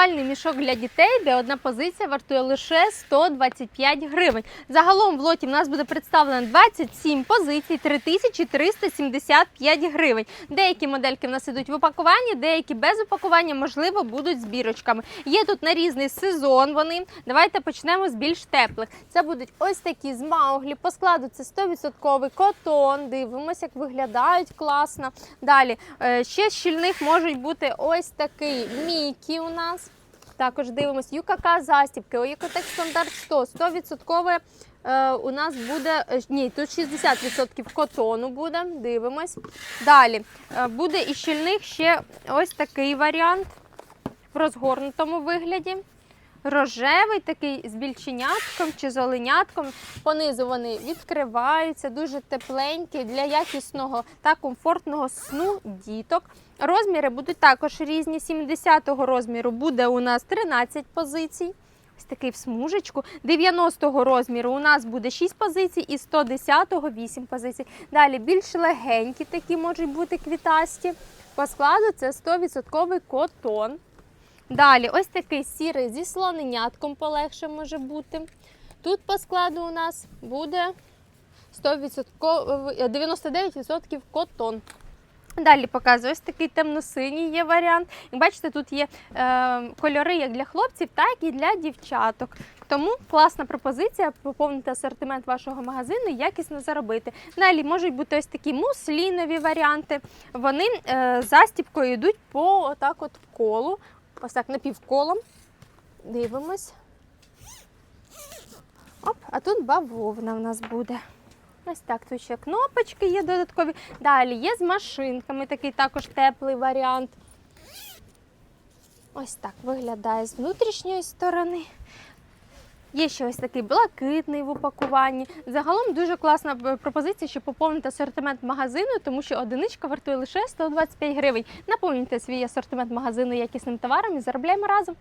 Спальний мішок для дітей, де одна позиція вартує лише 125 гривень. Загалом в лоті в нас буде представлено 27 позицій, 3375 гривень. Деякі модельки в нас ідуть в упакуванні, деякі без упакування, можливо, будуть з бірочками. Є тут на різний сезон вони. Давайте почнемо з більш теплих. Це будуть ось такі з мауглі. По складу це 100% котон. Дивимося, як виглядають класно. Далі е, ще щільних можуть бути ось такий Мікі у нас. Також дивимось ЮКК застібки, Оєкотек стандарт 100, 100% е, у нас буде, е, ні, тут 60% котону буде, дивимось. Далі е, буде із щільних ще ось такий варіант в розгорнутому вигляді. Рожевий такий з більченятком чи з оленятком. Понизу вони відкриваються, дуже тепленькі для якісного та комфортного сну діток. Розміри будуть також різні. 70-го розміру буде у нас 13 позицій. Ось такий в смужечку. 90-го розміру у нас буде 6 позицій і 110-го 8 позицій. Далі більш легенькі такі можуть бути квітасті. По складу це 100% котон. Далі, ось такий сірий зі слоненятком полегше може бути. Тут по складу у нас буде 100%, е, 99% котон. Далі показую ось такий темно-синій є варіант. Як бачите, тут є е, кольори як для хлопців, так і для дівчаток. Тому класна пропозиція поповнити асортимент вашого магазину і якісно заробити. Далі можуть бути ось такі муслінові варіанти. Вони е, застіпкою йдуть по отак от колу, ось так напівколом. Дивимось. Оп, а тут бавовна в нас буде. Ось так, тут ще кнопочки є додаткові. Далі є з машинками, такий також теплий варіант. Ось так виглядає з внутрішньої сторони. Є ще ось такий блакитний в упакуванні. Загалом дуже класна е, пропозиція, щоб поповнити асортимент магазину, тому що одиничка вартує лише 125 гривень. Наповнюйте свій асортимент магазину якісним товаром і заробляємо разом.